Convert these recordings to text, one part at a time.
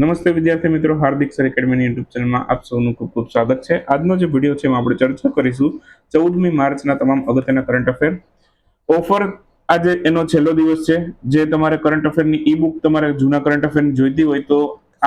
નમસ્તે વિદ્યાર્થી મિત્રો, હાર્દિક સર એકેડમીની યુટ્યુબ ચેનલમાં આપ સૌનું ખૂબ ખૂબ સ્વાગત છે. આજનો જે વીડિયો છે એમાં આપણે ચર્ચા કરીશું ચૌદમી માર્ચના તમામ અગત્યના કરંટ અફેર ઓફર આજે એનો છેલ્લો દિવસ છે. જે તમારે કરંટ અફેરની ઈ બુક તમારે જૂના કરંટ અફેરની જોઈતી હોય તો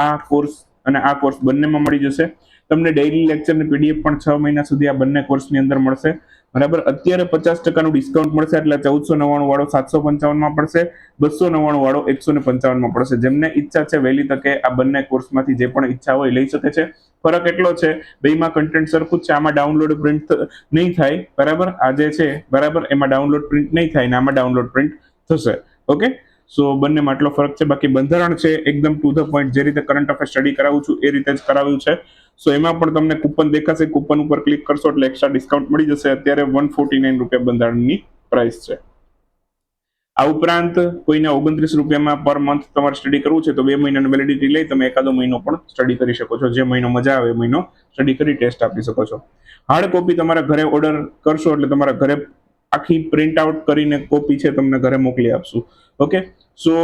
આ કોર્સ અને આ કોર્સ બંનેમાં મળી જશે. તમને ડેઇલી લેક્ચરની પીડીએફ પણ છ મહિના સુધી આ બંને કોર્સની અંદર મળશે. બરાબર? અત્યારે પચાસ ટકાનું ડિસ્કાઉન્ટ મળશે, એટલે ચૌદસો નવ્વાણું વાળો સાતસો પંચાવનમાં પડશે, બસો નવ્વાણું વાળો એકસો ને પંચાવનમાં પડશે. જેમને ઈચ્છા છે વહેલી તકે આ બંને કોર્સમાંથી જે પણ ઈચ્છા હોય લઈ શકે છે. ફરક એટલો છે, બેમાં કન્ટેન્ટ સરખું છે, આમાં ડાઉનલોડ પ્રિન્ટ નહીં થાય, બરાબર? આ જે છે, બરાબર? એમાં ડાઉનલોડ પ્રિન્ટ નહીં થાય ને આમાં ડાઉનલોડ પ્રિન્ટ થશે. ઓકે? સો બંનેમાં આટલો ફરક છે. બાકી બંધારણ છે એકદમ ટુ ધ પોઈન્ટ જે રીતે કરંટ અફેર સ્ટડી કરાવું છું, એ રીતે જ કરાવ્યું છે. સો એમાં પણ તમને કૂપન દેખાશે. કૂપન ઉપર ક્લિક કરશો એટલે એક્સ્ટ્રા ડિસ્કાઉન્ટ મળી જશે. અત્યારે વન ફોર્ટી નાઇન રૂપિયા બંધારણની પ્રાઇસ છે. આ ઉપરાંત કોઈને ઓગણત્રીસ રૂપિયામાં પર મંથ તમારે સ્ટડી કરવું છે, તો બે મહિનાની વેલિડિટી લઈ તમે એકાદો મહિનો પણ સ્ટડી કરી શકો છો. જે મહિનો મજા આવે એ મહિનો સ્ટડી કરી ટેસ્ટ આપી શકો છો. હાર્ડ કોપી તમારા ઘરે ઓર્ડર કરશો એટલે તમારા ઘરે આખી પ્રિન્ટ આઉટ કરીને કોપી છે, તમને ઘરે મોકલી આપશું. ઓકે સો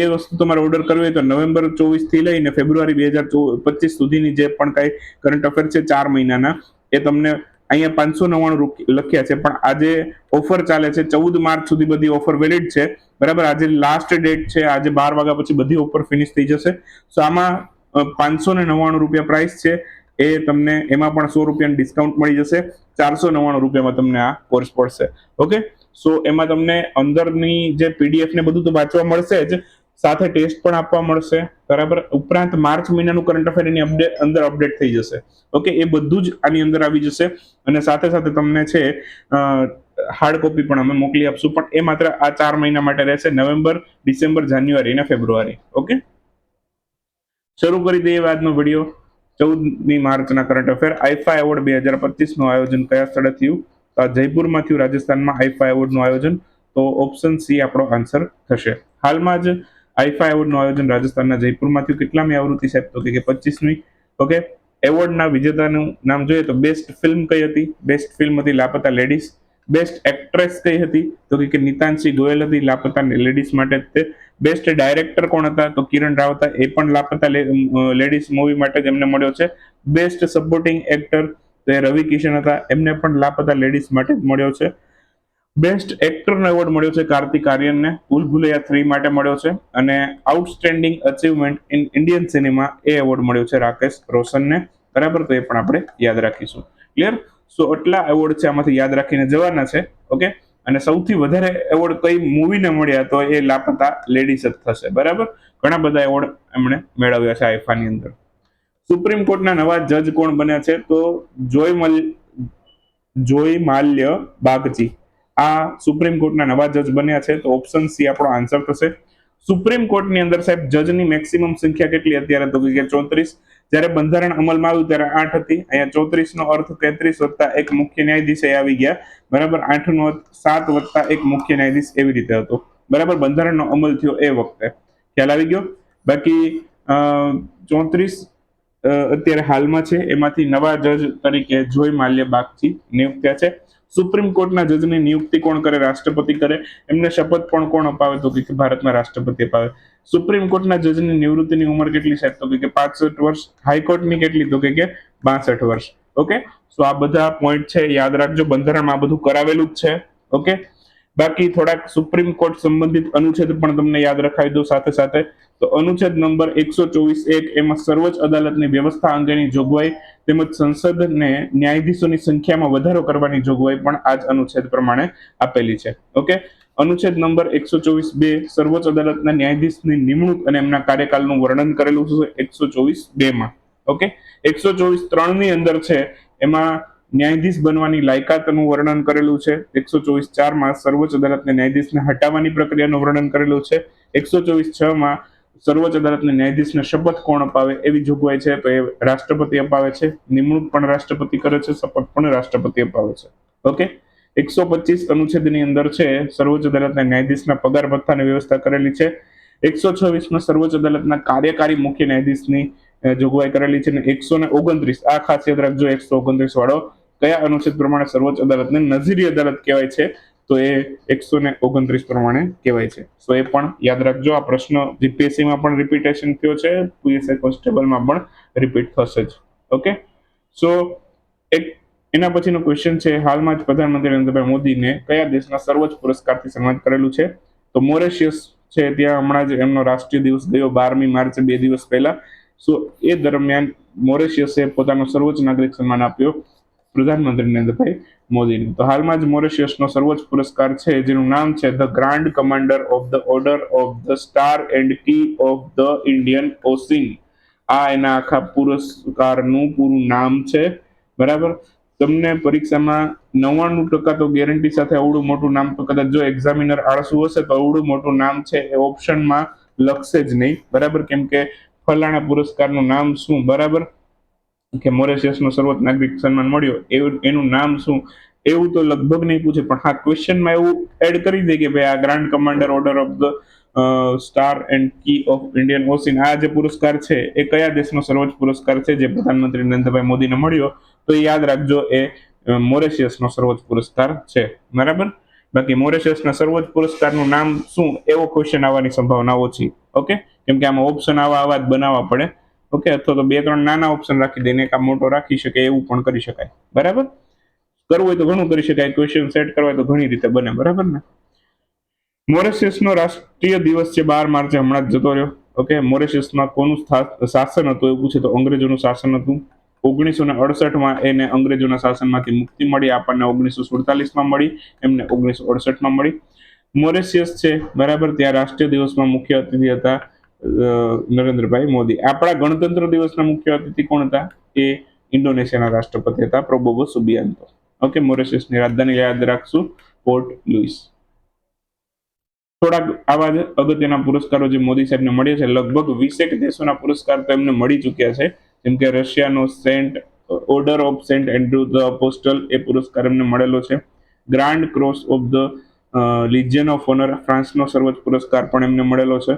એ વસ્તુ તમારે ઓર્ડર કરવી હોય તો નવેમ્બર ચોવીસથી લઈને ફેબ્રુઆરી બે હજાર પચીસ સુધીની જે પણ કાંઈ કરંટ અફેર છે ચાર મહિનાના, એ તમને અહીંયા પાંચસો નવ્વાણું લખ્યા છે. પણ આજે ઓફર ચાલે છે. ચૌદ માર્ચ સુધી બધી ઓફર વેલિડ છે. બરાબર? આજે લાસ્ટ ડેટ છે. આજે બાર વાગ્યા પછી બધી ઓફર ફિનિશ થઈ જશે. સો આમાં પાંચસો ને નવ્વાણું રૂપિયા પ્રાઇસ છે. એ તમને એમાં પણ સો રૂપિયાનું ડિસ્કાઉન્ટ મળી જશે. ચારસો નવ્વાણું રૂપિયામાં તમને આ કોર્સ પડશે. ઓકે સો એમાં તમને અંદરની જે પીડીએફ ને બધું તો વાંચવા મળશે જ, સાથે ટેસ્ટ પણ આપવા મળશે. બરાબર? ઉપરાંત માર્ચ મહિનાનું કરંટ અફેર એની અપડેટ અંદર અપડેટ થઈ જશે. ઓકે એ બધું જ આની અંદર આવી જશે. અને સાથે સાથે તમને છે હાર્ડ કોપી પણ અમે મોકલી આપશું. પણ એ માત્ર આ ચાર મહિના માટે રહેશે. નવેમ્બર, ડિસેમ્બર, જાન્યુઆરી અને ફેબ્રુઆરી. ઓકે શરૂ કરી દઈએ આજનો વીડિયો ચૌદમી માર્ચના કરંટ અફેર આઈફા એવોર્ડ બે હજાર પચીસનું આયોજન કયા સ્થળે થયું? આ રાજસ્થાનમાં આઈફા એવોર્ડનું આયોજન. તો ઓપ્શન સી આપણો આન્સર થશે. હાલમાં જ આઈફા એવોર્ડનું આયોજન રાજસ્થાનના જયપુરમાંથી કેટલામી આવૃત્તિ સાહેબ? તો કે પચીસમી. ઓકે? એવોર્ડના વિજેતાનું નામ જોઈએ તો બેસ્ટ ફિલ્મ કઈ હતી? બેસ્ટ ફિલ્મ હતી લાપતા લેડીઝ. બેસ્ટ એક્ટ્રેસ કઈ હતી? તો કે નિતાંશી ગોયલ હતી લાપતા લેડીઝ માટે તે. બેસ્ટ ડાયરેક્ટર કોણ હતા? તો કિરણ રાવ હતા એ પણ લાપતા લેડીઝ મૂવી માટે જ એમને મળ્યો છે. બેસ્ટ સપોર્ટિંગ એક્ટર તો એ રવિ કિશન હતા. એમને પણ લાપતા લેડીઝ માટે મળ્યો છે. બેસ્ટ એક્ટરનો એવોર્ડ મળ્યો છે કાર્તિક આર્યનને. ભૂલ ભૂલૈયા થ્રી માટે મળ્યો છે. અને outstanding achievement in Indian cinema A award મળ્યો છે રાકેશ રોશનને. બરાબર? તો એ પણ આપણે યાદ રાખીશું. ક્લિયર સો આટલા એવોર્ડ છે આમાંથી યાદ રાખીને જવાના છે. ઓકે? અને સૌથી વધારે એવોર્ડ કઈ મૂવીને મળ્યા તો એ લાપતા લેડીઝ જ થશે. બરાબર? ઘણા બધા એવોર્ડ એમણે મેળવ્યા છે આઈફાની અંદર. સુપ્રીમ કોર્ટના નવા જજ કોણ બન્યા છે? તો જોય જોય માલ્ય બાગજી આ સુપ્રીમ કોર્ટના નવા જજ બન્યા છે, તો ઓપ્શન સી આપણો આન્સર થશે. સુપ્રીમ કોર્ટની અંદર સાહેબ, જજની મેક્સિમમ સંખ્યા કેટલી અત્યારે તો કે ચોત્રીસ. જ્યારે બંધારણ અમલમાં આવ્યું ત્યારે આઠ હતી. અહીંયા ચોત્રીસ નો અર્થ તેત્રીસ વત્તા એક મુખ્ય ન્યાયાધીશ આવી ગયા. બરાબર આઠ નો સાત વત્તા એક મુખ્ય ન્યાયાધીશ એવી રીતે હતો. બરાબર બંધારણનો અમલ થયો એ વખતે. ખ્યાલ આવી ગયો? બાકી ચોત્રીસ અત્યારે હાલમાં છે. એમાંથી નવા જજ તરીકે જોઈ માલ્ય બાગચી નિયુક્ત થયા છે. સુપ્રીમ કોર્ટના જજની નિયુક્તિ કોણ કરે, રાષ્ટ્રપતિ કરે, એમને શપથ પણ કોણ અપાવે તો કે ભારતના રાષ્ટ્રપતિ અપાવે? સુપ્રીમ કોર્ટના જજની નિવૃત્તિની ઉંમર કેટલી સાહેબ તો કે પાસઠ વર્ષ. હાઈકોર્ટની કેટલી? તો કે બાસઠ વર્ષ. ઓકે? સો આ બધા પોઈન્ટ છે. યાદ રાખજો. બંધારણમાં આ બધું કરાવેલું જ છે. ઓકે? બાકી થોડાક સુપ્રીમ કોર્ટ સંબંધિત અનુચ્છેદ પણ તમને યાદ રખાવી દો સાથે સાથે. તો અનુચ્છેદ નંબર એકસો ચોવીસ એક, એમાં સર્વોચ્ચ અદાલતની વ્યવસ્થા અંગેની જોગવાઈ તેમજ સંસદને ન્યાયાધીશોની સંખ્યામાં વધારો કરવાની જોગવાઈ પણ આ જ અનુચ્છેદ પ્રમાણે આપેલી છે. ઓકે? અનુચ્છેદ નંબર એકસો ચોવીસ બે, સર્વોચ્ચ અદાલતના ન્યાયાધીશની નિમણૂક અને એમના કાર્યકાળનું વર્ણન કરેલું છે એકસો ચોવીસ બે માં ઓકે? એકસો ચોવીસ ત્રણની અંદર છે, એમાં ન્યાયાધીશ બનવાની લાયકાતનું વર્ણન કરેલું છે. એકસો ચોવીસ ચારમાં સર્વોચ્ચ અદાલતને ન્યાયાધીશને હટાવવાની પ્રક્રિયાનું વર્ણન કરેલું છે. એકસો ચોવીસ છમાં સર્વોચ્ચ અદાલતને ન્યાયાધીશને શપથ કોણ અપાવે એવી જોગવાઈ છે તો એ રાષ્ટ્રપતિ અપાવે છે. નિમણૂક પણ રાષ્ટ્રપતિ કરે છે, શપથ પણ રાષ્ટ્રપતિ અપાવે છે. ઓકે? એકસો પચીસ અનુચ્છેદની અંદર છે, સર્વોચ્ચ અદાલતના ન્યાયાધીશના પગાર, ભથ્થાની વ્યવસ્થા કરેલી છે. એકસો છવ્વીસમાં સર્વોચ્ચ અદાલતના કાર્યકારી મુખ્ય ન્યાયાધીશની જોગવાઈ કરેલી છે અને એકસો ને ઓગણત્રીસ. આ ખાસિયત રાખજો, એકસો ઓગણત્રીસ વાળો કયા અનુચ્છેદ પ્રમાણે સર્વોચ્ચ અદાલતને નજીરી અદાલત કહેવાય છે? તો એ એકસો ને ઓગણત્રીસ પ્રમાણે કહેવાય છે. સો એ પણ યાદ રાખજો, આ પ્રશ્ન જીપીએસસીમાં પણ રિપીટેશન થયો છે, પીએસઆઈ કોન્સ્ટેબલમાં પણ રિપીટ થશે જ. ઓકે સો એક એના પછીનો ક્વેશ્ચન છે, હાલમાં જ પ્રધાનમંત્રી નરેન્દ્રભાઈ મોદીને કયા દેશના સર્વોચ્ચ પુરસ્કારથી સન્માનિત કરેલું છે? તો મોરેશિયસ છે, ત્યાં હમણાં જ એમનો રાષ્ટ્રીય દિવસ ગયો, બારમી માર્ચ, બે દિવસ પહેલા. સો એ દરમિયાન મોરેશિયસે પોતાનો સર્વોચ્ચ નાગરિક સન્માન આપ્યો. પ્રધાનમંત્રી નરેન્દ્રભાઈ મોદીને. તો હાલમાં જ મોરિશિયસનો સર્વોચ્ચ પુરસ્કાર છે, જેનું નામ છે the grand commander of the order of the star and key of the Indian ocean. આ એના આખા પુરસ્કારનું પૂરું નામ છે. બરાબર? તમને પરીક્ષામાં નવ્વાણું ટકા તો ગેરંટી સાથે આવડું મોટું નામ, તો કદાચ જો એક્ઝામિનર આળસુ હશે, તો અવડું મોટું નામ છે એ ઓપ્શનમાં લખશે જ નહીં. બરાબર? કેમ કે ફલાણા પુરસ્કારનું નામ શું? બરાબર? કે મોરેશિયસનો સર્વોચ્ચ નાગરિક સન્માન મળ્યો, એવું, એનું નામ શું? એવું તો લગભગ નહીં પૂછે, પણ હા ક્વેશ્ચનમાં એવું એડ કરી દે કે ભાઈ આ grand commander order of the star and key of Indian ocean આ જે પુરસ્કાર છે, એ કયા દેશનો સર્વોચ્ચ પુરસ્કાર છે, જે પ્રધાનમંત્રી નરેન્દ્રભાઈ મોદીને મળ્યો, તો યાદ રાખજો, એ મોરેશિયસનો સર્વોચ્ચ પુરસ્કાર છે. બરાબર? બાકી મોરેશિયસના સર્વોચ્ચ પુરસ્કારનું નામ શું, એવો ક્વેશ્ચન આવવાની સંભાવના ઓછી ઓકે? કેમ કે આમાં ઓપ્શન આવા આવા જ બનાવવા પડે. ઓકે અથવા તો બે ત્રણ નાના ઓપ્શન રાખી દઈને એક આ મોટો રાખી શકે એવું પણ કરી શકાય. બરાબર? કરવું હોય તો ઘણું કરી શકાય ક્વેશ્ચન સેટ કરવા તો ઘણી રીતે બને, બરાબર ને? મોરેશિયસનો રાષ્ટ્રીય દિવસ છે બાર માર્ચે, હમણાં જ જતો રહ્યો. ઓકે મોરેશિયસમાં કોનું શાસન હતું એવું પૂછે તો અંગ્રેજોનું શાસન હતું. ઓગણીસો ને અડસઠમાં એને અંગ્રેજોના શાસનમાંથી મુક્તિ મળી, આપણને ઓગણીસો સુડતાલીસમાં મળી, એમને ઓગણીસો અડસઠમાં મળી. મોરેશિયસ છે, બરાબર? ત્યાં રાષ્ટ્રીય દિવસમાં મુખ્ય અતિથિ હતા. નરેન્દ્રભાઈ મોદી. આપણા ગણતંત્ર દિવસના મુખ્ય અતિથિ કોણ હતા? એ ઇન્ડોનેશિયાના રાષ્ટ્રપતિ હતા પ્રોબોબો સુબિયાન્તો ઓકે મોરેશિયસની રાજધાની યાદ રાખશું, પોર્ટ લુઈસ થોડાક આવા જ અગત્યના પુરસ્કારો જે મોદી સાહેબને મળ્યા છે, લગભગ વીસેક દેશોના પુરસ્કાર તો એમને મળી ચૂક્યા છે. જેમ કે રશિયાનો saint, order of saint Andrew the apostle એ પુરસ્કાર એમને મળેલો છે. Grand cross of the legion of honour, ફ્રાન્સનો સર્વોચ્ચ પુરસ્કાર પણ એમને મળેલો છે.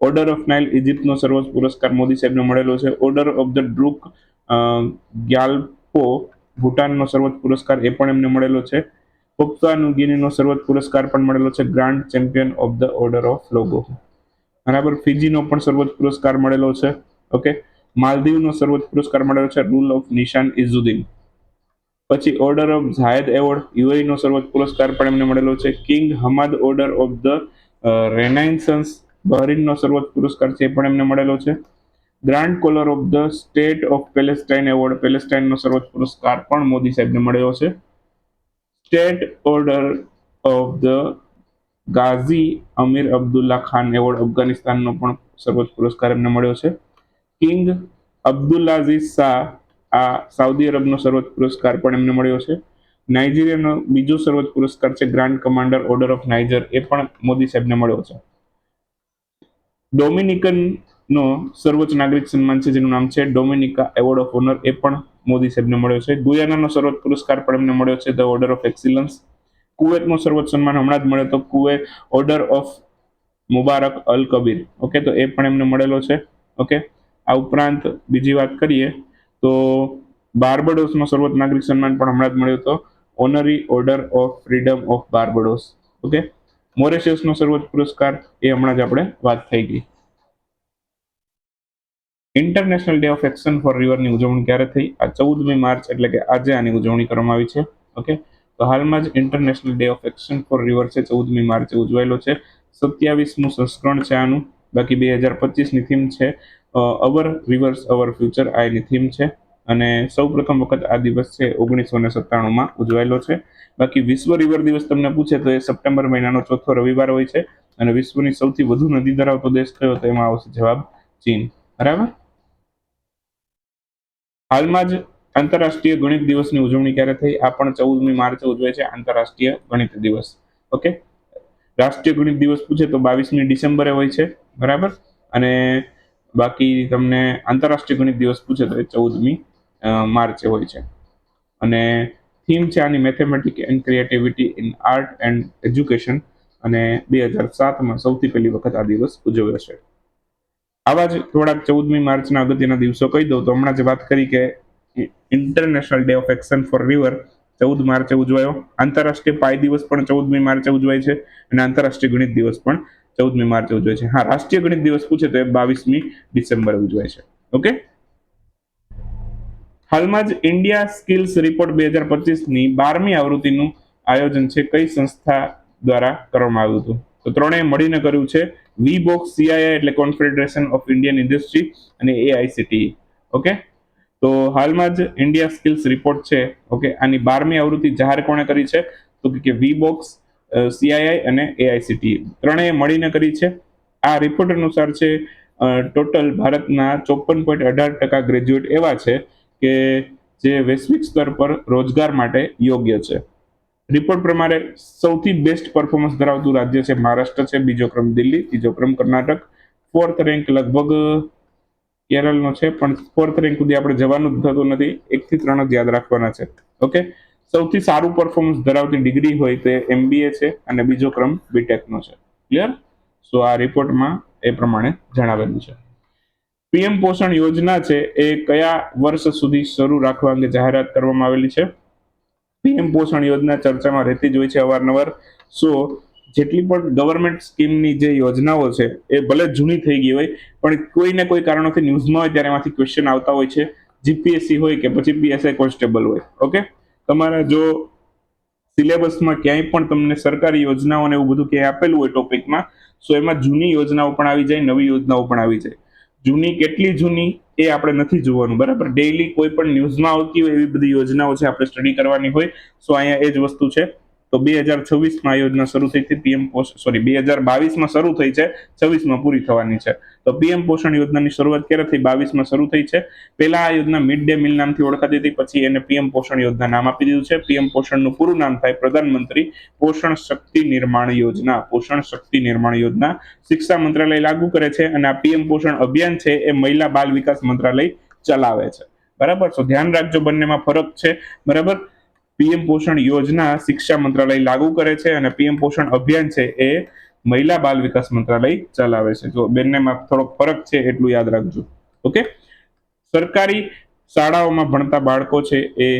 ઓર્ડર ઓફ નાઇલ ઇજિપ્તનો સર્વોચ્ચ પુરસ્કાર મોદી સાહેબને મળેલો છે. Order of the Druk Gyalpo, ભૂટાનનો સર્વોચ્ચ પુરસ્કાર એ પણ એમને મળેલો છે. પોપ્તાનુગીનીનો સર્વોચ્ચ પુરસ્કાર પણ મળેલો છે grand champion of the order of Logohu બરાબર ફિજીનો પણ સર્વોચ્ચ પુરસ્કાર મળેલો છે, ઓકે? માલદીવનો સર્વોચ્ચ પુરસ્કાર મળેલો છે રૂલ ઓફ નિશાન ઇઝુદ્દીન પછી ઓર્ડર ઓફ ઝાયદ એવોર્ડ યુએઈનો સર્વોચ્ચ પુરસ્કાર પણ એમને મળેલો છે. King Hamad order of the renaissance બહરીનનો સર્વોચ્ચ પુરસ્કાર છે એ પણ એમને મળેલો છે. Grand collar of the state of Palestine award, પેલેસ્ટાઇનનો સર્વોચ્ચ પુરસ્કાર પણ મોદી સાહેબને મળ્યો છે. State order of the Ghazi Amir Abdullah Khan award અફઘાનિસ્તાનનો પણ સર્વોચ્ચ પુરસ્કાર એમને મળ્યો છે. કિંગ અબ્દુલ્લાઝીઝ શાહ આ સાઉદી અરબનો સર્વોચ્ચ પુરસ્કાર પણ એમને મળ્યો છે. નાઇજીરિયાનો બીજો સર્વોચ્ચ પુરસ્કાર છે grand commander order of Niger એ પણ મોદી સાહેબને મળ્યો છે. ડોમિનિકન નો સર્વોચ્ચ નાગરિક સન્માન છે, જેનું નામ છે ડોમિનિકા એવોર્ડ ઓફ ઓનર. એ પણ મોદી સાહેબને મળ્યો છે. ગુયાનાનો સર્વોચ્ચ પુરસ્કાર પણ એમને મળ્યો છે, ધ ઓર્ડર ઓફ એક્સિલન્સ. કુવેતનો સર્વોચ્ચ સન્માન હમણાં જ મળ્યો તો કુવે ઓર્ડર ઓફ મુબારક અલ કબીર. ઓકે, તો એ પણ એમને મળેલો છે. ઓકે, આ ઉપરાંત બીજી વાત કરીએ તો બાર્બડોસનો સર્વોચ્ચ નાગરિક સન્માન પણ હમણાં જ મળ્યો હતો honorary order of freedom of Barbados okay મોરેશિયસનો સર્વોચ્ચ પુરસ્કાર એ હમણાં જ આપણે વાત થઈ ગઈ. International day of action for રિવરની ઉજવણી ક્યારે થઈ? આ ચૌદમી માર્ચ એટલે કે આજે આની ઉજવણી કરવામાં આવી છે. ઓકે? તો હાલમાં જ international day of action for river છે, ચૌદમી માર્ચે ઉજવાયેલો છે. સત્યાવીસમું સંસ્કરણ છે આનું. બાકી બે હજાર પચીસની થીમ છે અવર રિવર્સ અવર ફ્યુચર આ એની થીમ છે. અને સૌ પ્રથમ વખત આ દિવસ છે ઓગણીસો ને સત્તાણુંમાં ઉજવાયેલો છે. બાકી વિશ્વ રિવર દિવસ તમને પૂછે તો એ સપ્ટેમ્બર મહિનાનો ચોથો રવિવાર હોય છે અને વિશ્વની સૌથી વધુ નદી ધરાવતો દેશ કયો તો એમાં આવશે જવાબ ચીન. બરાબર? હાલમાં જ આંતરરાષ્ટ્રીય ગણિત દિવસની ઉજવણી ક્યારે થઈ? આ પણ ચૌદમી માર્ચે ઉજવાય છે આંતરરાષ્ટ્રીય ગણિત દિવસ. ઓકે? રાષ્ટ્રીય ગણિત દિવસ પૂછે તો બાવીસમી ડિસેમ્બરે હોય છે. બરાબર? અને બાકી તમને આંતરરાષ્ટ્રીય ગણિત દિવસ પૂછે તો એ ચૌદમી માર્ચે હોય છે. અને થીમ છે આની mathematic and creativity in art and education અને બે હજાર સાતમાં સૌથી પહેલી વખત આ દિવસ ઉજવ્યો છે. આવા જ થોડાક ચૌદમી માર્ચના અગત્યના દિવસો કહી દઉં તો હમણાં જ વાત કરી કે international day of action for river ચૌદ માર્ચે ઉજવાયો. આંતરરાષ્ટ્રીય પાય દિવસ પણ ચૌદમી માર્ચે ઉજવાય છે અને આંતરરાષ્ટ્રીય ગણિત દિવસ પણ ચૌદમી માર્ચે ઉજવાય છે. હા, રાષ્ટ્રીય ગણિત દિવસ પૂછે તો એ બાવીસમી ડિસેમ્બરે ઉજવાય છે. ઓકે? હાલમાં જ ઇન્ડિયા સ્કિલ્સ રિપોર્ટ બે હજાર પચીસની બારમી આવૃત્તિનું આયોજન છે, કઈ સંસ્થા દ્વારા કરવામાં આવ્યું હતું? તો ત્રણેય મળીને કર્યું છે વી બોક્સ સીઆઈઆઈ એટલે કોન્ફેડરેશન ઓફ ઇન્ડિયન ઇન્ડસ્ટ્રી અને એઆઈસીટી ઓકે તો હાલમાં જ ઇન્ડિયા સ્કિલ્સ રિપોર્ટ છે ઓકે આની બારમી આવૃત્તિ જાહેર કોણે કરી છે? તો કે વી બોક્સ સીઆઈઆઈ અને એઆઈસીટી ત્રણેય મળીને કરી છે. આ રિપોર્ટ અનુસાર છે ટોટલ ભારતના ચોપન પોઈન્ટ અઢાર ટકા ગ્રેજ્યુએટ એવા છે કે જે વૈશ્વિક સ્તર પર રોજગાર માટે યોગ્ય છે. રિપોર્ટ પ્રમાણે સૌથી બેસ્ટ પરફોર્મન્સ ધરાવતું રાજ્ય છે મહારાષ્ટ્ર છે, બીજો ક્રમ દિલ્હી, ત્રીજો ક્રમ કર્ણાટક ફોર્થ રેન્ક લગભગ કેરળનો છે, પણ ફોર્થ રેન્ક સુધી આપણે જવાનું થતું નથી, એકથી ત્રણ જ યાદ રાખવાના છે. ઓકે સૌથી સારું પરફોર્મન્સ ધરાવતી ડિગ્રી હોય તે એમબીએ છે અને બીજો ક્રમ બીટેકનો છે. ક્લિયર સો આ રિપોર્ટમાં એ પ્રમાણે જણાવેલું છે. પીએમ પોષણ યોજના છે એ કયા વર્ષ સુધી શરૂ રાખવા અંગે જાહેરાત કરવામાં આવેલી છે? પીએમ પોષણ યોજના ચર્ચામાં રહેતી જ હોય છે અવારનવાર. સો, જેટલી પણ ગવર્મેન્ટ સ્કીમની જે યોજનાઓ છે એ ભલે જૂની થઈ ગઈ હોય, પણ કોઈને કોઈ કારણોથી ન્યૂઝમાં હોય ત્યારે એમાંથી ક્વેશ્ચન આવતા હોય છે. જીપીએસસી હોય કે પછી પીએસઆઈ કોન્સ્ટેબલ હોય. ઓકે તમારા જો સિલેબસમાં ક્યાંય પણ તમને સરકારી યોજનાઓ અને એવું બધું ક્યાંય આપેલું હોય ટોપિકમાં સો એમાં જૂની યોજનાઓ પણ આવી જાય, નવી યોજનાઓ પણ આવી જાય. જૂની કેટલી જૂની એ આપણે નથી જોવાનું, બરાબર? ડેઈલી કોઈ પણ ન્યૂઝમાં આવતી હોય એવી બધી યોજનાઓ છે, આપણે સ્ટડી કરવાની હોય સો અહીંયા એ જ વસ્તુ છે. તો બે હજાર છવ્વીસમાં આ યોજના શરૂ થઈ હતી પીએમ પોષણ સોરી બે હજાર બાવીસમાં શરૂ થઈ છે. છવ્વીસમાં પૂરી થવાની છે. તો પીએમ પોષણ યોજનાની શરૂઆત ક્યારે થઈ? બાવીસમાં શરૂ થઈ છે. પહેલા આ યોજના મિડ ડે મિલ નામથી ઓળખાતી હતી. પછી એને પીએમ પોષણ યોજના નામ આપી દીધું છે. પીએમ પોષણનું પૂરું નામ થાય પ્રધાનમંત્રી પોષણ શક્તિ નિર્માણ યોજના. પોષણ શક્તિ નિર્માણ યોજના શિક્ષા મંત્રાલય લાગુ કરે છે અને આ પીએમ પોષણ અભિયાન છે એ મહિલા બાલ વિકાસ મંત્રાલય ચલાવે છે. બરાબર? તો ધ્યાન રાખજો બંનેમાં ફરક છે. બરાબર? પીએમ પોષણ યોજના શિક્ષા મંત્રાલય લાગુ કરે છે અને પીએમ પોષણ અભિયાન છે એ મહિલા બાલ વિકાસ મંત્રાલય ચલાવે છે. તો બંનેમાં થોડોક ફરક છે એટલું યાદ રાખજો. ઓકે? સરકારી શાળાઓમાં ભણતા બાળકો છે એ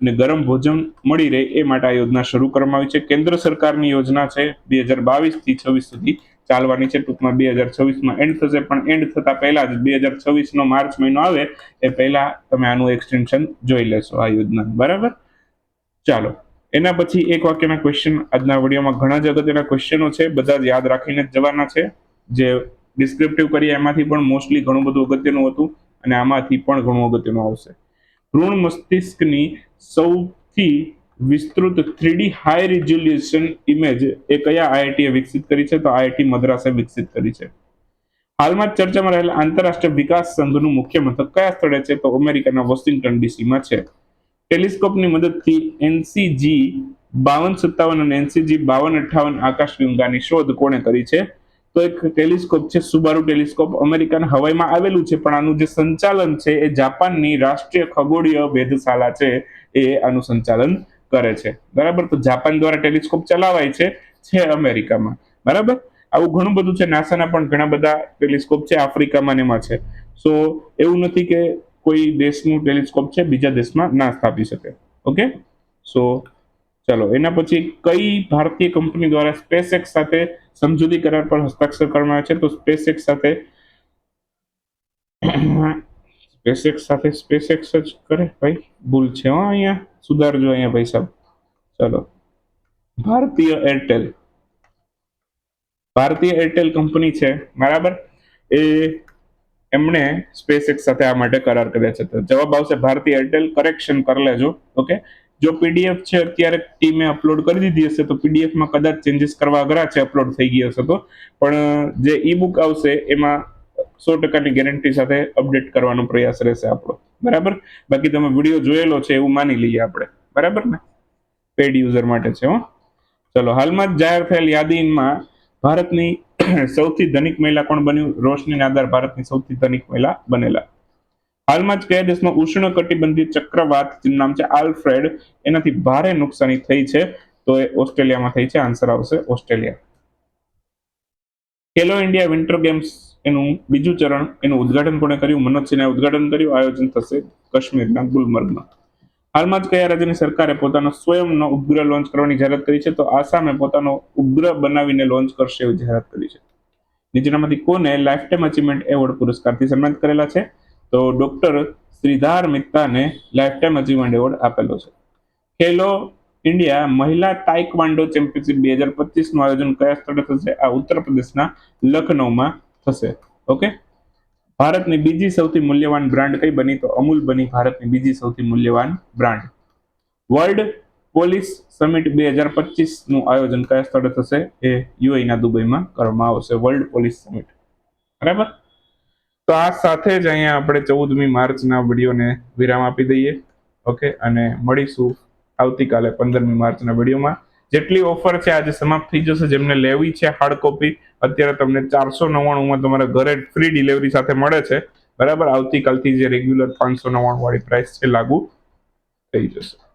ને ગરમ ભોજન મળી રહે એ માટે આ યોજના શરૂ કરવામાં આવી છે. કેન્દ્ર સરકારની યોજના છે બે હજાર બાવીસથી છવ્વીસ સુધી ચાલવાની છે. ટૂંકમાં બે હજાર છવ્વીસમાં એન્ડ થશે, પણ એન્ડ થતા પહેલા જ બે હજાર છવ્વીસનો માર્ચ મહિનો આવે એ પહેલા તમે આનું એક્સટેન્શન જોઈ લેશો આ યોજના બરાબર? ચાલો. એના પછી એક વાક્યના ક્વેશ્ચન આજના વિડીયોમાં ઘણા જ અગત્યના ક્વેશ્ચનો છે, બધા જ યાદ રાખીને જવાના છે. જે ડિસ્ક્રિપ્ટિવ કરીએ, એમાંથી પણ મોસ્ટલી ઘણું બધું અગત્યનું હતું અને આમાંથી પણ ઘણું અગત્યનું આવશે. ભ્રૂણ મસ્તિષ્કની સૌથી વિસ્તૃત three D high resolution image એ કયા આઈઆઈટીએ વિકસિત કરી છે? તો આઈઆઈટી મદ્રાસે વિકસિત કરી છે. હાલમાં ચર્ચામાં રહેલા આંતરરાષ્ટ્રીય વિકાસ સંઘનું મુખ્ય મથક કયા સ્થળે છે? તો અમેરિકાના વોશિંગ્ટન ડીસીમાં છે. ટેલિસ્કોપની મદદથી એનસીજી બાવન સત્તાવન અને એનસીજી બાવન અઠાવન આકાશ ગંગાની શોધ કોણે કરી છે? તો એક ટેલિસ્કોપ છે સુબારુ ટેલિસ્કોપ. અમેરિકાના હવાઈમાં આવેલું છે, પણ આનું જે સંચાલન છે એ જાપાનની રાષ્ટ્રીય ખગોળીય વેધશાળા છે, એ આનું સંચાલન કરે છે. બરાબર? તો જાપાન દ્વારા ટેલિસ્કોપ ચલાવાય છે છે અમેરિકામાં. બરાબર? આવું ઘણું બધું છે. નાસાના પણ ઘણા બધા ટેલિસ્કોપ છે, આફ્રિકામાં ને એમાં છે. સો, એવું નથી કે કોઈ દેશનું ટેલિસ્કોપ છે, બીજા દેશમાં ના સ્થાપી શકે. ઓકે? સો ચાલો, એના પછી કઈ ભારતીય કંપની દ્વારા સ્પેસએક્સ સાથે સમજૂતી કરાર પર હસ્તાક્ષર કરવામાં આવે છે? તો સ્પેસએક્સ સાથે સ્પેસએક્સ સાથે સ્પેસએક્સ જ કરે? ભાઈ, ભૂલ છે હો અહીંયા. સુધારજો અહીંયા ભાઈ સાહેબ. ચાલો. ભારતીય એરટેલ. ભારતીય એરટેલ કંપની છે, બરાબર? એ એમણે સ્પેસ એક્સ સાથે આ માટે કરાર કર્યા છે. તો જવાબ આવશે ભારતીય એરટેલ કરેક્શન કરી લેજો. ઓકે જો પીડીએફ છે, અત્યારે ટીમે અપલોડ કરી દીધી હશે, તો પીડીએફમાં કદાચ ચેન્જીસ કરવા અઘરા છે અપલોડ થઈ ગયો હશે તો. પણ જે ઈ બુક આવશે, એમાં સો ટકાની ગેરંટી સાથે અપડેટ કરવાનો પ્રયાસ રહેશે આપણો. બરાબર? બાકી તમે વીડિયો જોયેલો છે, એવું માની લઈએ આપણે. બરાબર ને? પેડ યુઝર માટે છે, હો. ચલો, હાલમાં જ જાહેર થયેલ યાદીમાં ભારતની સૌથી ધનિક મહિલા કોણ બન્યું? રોશની નાદાર ભારતની સૌથી ધનિક મહિલા બનેલા. હાલમાં જ કયા દેશમાં ઉષ્ણ કટિબંધીય ચક્રવાત જેનું નામ છે આલ્ફ્રેડ? એનાથી ભારે નુકસાની થઈ છે. તો એ ઓસ્ટ્રેલિયામાં થઈ છે. આન્સર આવશે Australia. Khelo India Winter Games એનું બીજું ચરણ એનું ઉદ્ઘાટન કોણે કર્યું? મનોજ સિન્હાએ ઉદઘાટન કર્યું. આયોજન થશે કાશ્મીરના ગુલમર્ગમાં. હાલમાં જ કયા રાજ્યની સરકારે પોતાનો સ્વયંનો ઉપગ્રહ લોન્ચ કરવાની જાહેરાત કરી છે? તો આસામે પોતાનો ઉપગ્રહ બનાવીને લોન્ચ કરશે એવી જાહેરાત કરી છે. નીચેનામાંથી કોને લાઈફ ટાઈમ અચીવમેન્ટ એવોર્ડ પુરસ્કારથી સન્માનિત કરેલા છે? તો ડોક્ટર શ્રીધાર મિત્તાને લાઈફ ટાઈમ અચીવમેન્ટ એવોર્ડ આપેલો છે. ખેલો ઇન્ડિયા મહિલા તાઇકવાન્ડો ચેમ્પિયનશિપ બે હજાર પચીસનું આયોજન કયા સ્થળે થશે? આ ઉત્તર પ્રદેશના લખનૌમાં થશે. ઓકે ભારતની બીજી સૌથી મૂલ્યવાન બ્રાન્ડ કઈ બની? તો અમૂલ બની ભારતની બીજી સૌથી મૂલ્યવાન બ્રાન્ડ વર્લ્ડ પોલીસ સમિટ બે હજાર પચીસનું આયોજન કયા સ્થળે થશે? એ યુએઈના દુબઈમાં કરવામાં આવશે. વર્લ્ડ પોલીસ સમિટ બરાબર? તો આ સાથે જ અહીંયા આપણે ચૌદમી માર્ચના વિડીયોને વિરામ આપી દઈએ. ઓકે? અને મળીશું આવતીકાલે પંદરમી માર્ચના વિડીયોમાં. જેટલી ઓફર છે, આજે સમાપ્ત થઈ જશે. જેમને લેવી છે હાર્ડ કોપી અત્યારે તમને ચારસો નવ્વાણુંમાં તમારા ઘરે ફ્રી ડિલિવરી સાથે મળે છે. બરાબર? આવતીકાલથી જે રેગ્યુલર પાંચસો નવ્વાણું વાળી પ્રાઇસ છે, લાગુ થઈ જશે.